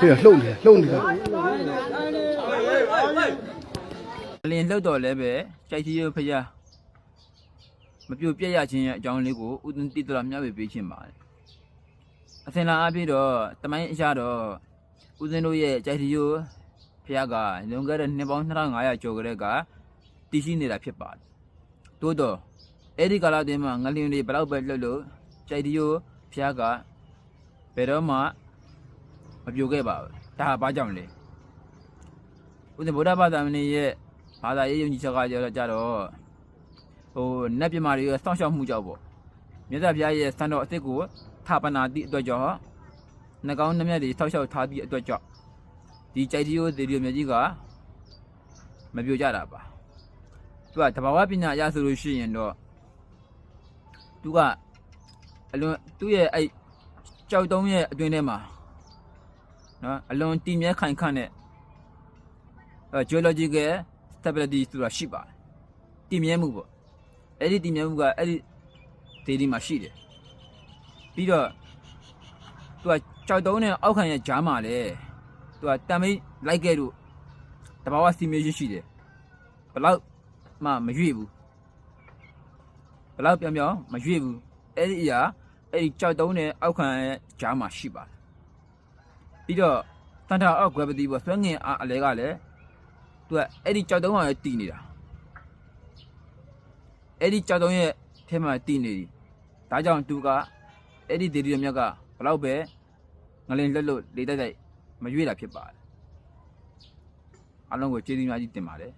ဖေးလှုပ်နေလှုပ်နေတာအလင်းလှုပ်တော်လည်းပဲကြိုက်စီရဖျားမပြိုပြက်ရခြင်းရဲ့အကြောင်းလေးကိုဥဒင်းတိတော်မျှဝေပေးခြင်းပါတယ်အစင်လာအပြည့်တော့တမိုင်းအရာတော့ဥဒင်းတို့ရဲ့ကြိုက်စီရဖျားကလွန်ခဲ့တဲ့နှစ်ပေါင်း2500ကျော်ကလေးကတည်ရှိနေတာဖြစ်ပါတယ်တိုးတော့အဲ့ဒီကာလတည်းမှာငလျင်တွေဘယ်တော့ပဲလှုပ်လို့ကြိုက်စီရဖျားကဘယ်တော့မှမ ပြိုခဲ့ပါဘူးဒါဟာဘာကြောင့်လဲဥဒင်းဗုဒ္ဓဘာသာမင်းရဲ့ဘာသာရေးယုံကြည်ချက်ကကြတော့ကြတော့ဟိုနတ်ပြမာတွေရဲ့စောင့်ရှောက်မှုကြောင့်ပေါ့မြတ်စွာဘုရားရဲ့စံတော်အစ်စ်ကိုထာပနာတိအတွက်ကြောင့်နှကောင်းနှမျက်တွေစောင့်ရှောက်ထားသည့်အတွက်ကြောင့်ဒီကြိုက်တီယိုဒေဒီယိုမြတ်ကြီးကမပြိုကြတာပါသူကတဘာဝပညာအရဆိုလို့ရှိရင်တော့သူကအလွန်သူ့ရဲ့အဲ့ကြောက်တုံးရဲ့အတွင်းထဲမှာ နော်အလွန်တည်မြဲခိုင်ခန့်တဲ့အဲ geological stability ဆိုတာရှိပါတယ်တည်မြဲမှုပေါ့အဲ့ဒီတည်မြဲမှုကအဲ့ဒီဒေဒီမှာရှိတယ်ပြီးတော့သူကကြောက်တုံးနဲ့အောက်ခံရဲ့ဂျားမှာလေသူကတံမိတ်လိုက်ခဲ့လို့တဘာဝစီမီရှင်ရှိတယ်ဘယ်လောက်မှမရွေ့ဘူးဘယ်လောက်ပြောင်ပြောင်မရွေ့ဘူးအဲ့ဒီအရာအဲ့ဒီကြောက်တုံးနဲ့အောက်ခံရဲ့ဂျားမှာရှိပါတယ် ပြီးတော့တန်တာအောက် gravity ပေါ့ဆွဲငင်အားအလဲကလည်းသူကအဲ့ဒီကြောက်တုံးကလည်းတည်နေတာအဲ့ဒီကြောက်တုံးရဲ့ထဲမှာတည်နေပြီဒါကြောင့်သူကအဲ့ဒီဒေဒီရမြတ်ကဘလောက်ပဲငလင်လွတ်လွတ်လေးတိုက်တိုက်မရွေ့တာဖြစ်ပါတယ်အလုံးကိုကျေးဇူးများကြီးတင်ပါတယ်